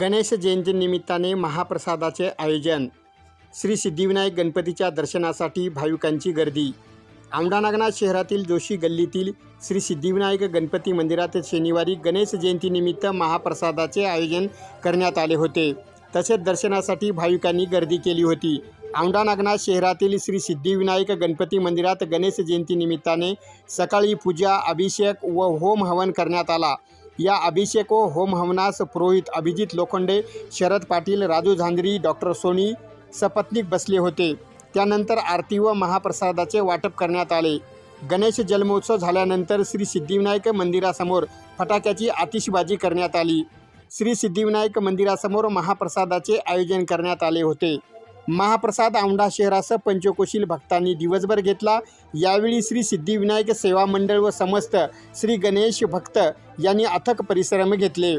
गणेश जयंतीनिमित्ताने महाप्रसादाचे आयोजन. श्री सिद्धिविनायक गणपतीच्या दर्शनासाठी भाविकांची गर्दी. औंढानागनाथ शहरातील जोशी गल्लीतील श्री सिद्धिविनायक गणपती मंदिरात शनिवारी गणेश जयंतीनिमित्त महाप्रसादाचे आयोजन करण्यात आले होते. तसेच दर्शनासाठी भाविकांनी गर्दी केली होती. औंढा नागनाथ शहरातील श्री सिद्धिविनायक गणपती मंदिरात गणेश जयंतीनिमित्ताने सकाळी पूजा अभिषेक व होम हवन करण्यात आला. या अभिषेक व होम हवनास पुरोहित अभिजित लोखंडे शरद पाटील राजू झांजरी डॉक्टर सोनी सपत्नीक बसले होते. त्यानंतर आरती व महाप्रसादाचे वाटप करण्यात आले. गणेश जन्मोत्सव झाल्यानंतर श्री सिद्धिविनायक मंदिरासमोर फटाक्याची आतिषबाजी करण्यात आली. श्री सिद्धिविनायक मंदिरासमोर महाप्रसादाचे आयोजन करण्यात आले होते. महाप्रसाद औंढा शहरासह पंचकोशील भक्तांनी दिवसभर घेतला. यावेळी श्री सिद्धिविनायक सेवा मंडळ व समस्त श्री गणेश भक्त यांनी अथक परिश्रम घेतले.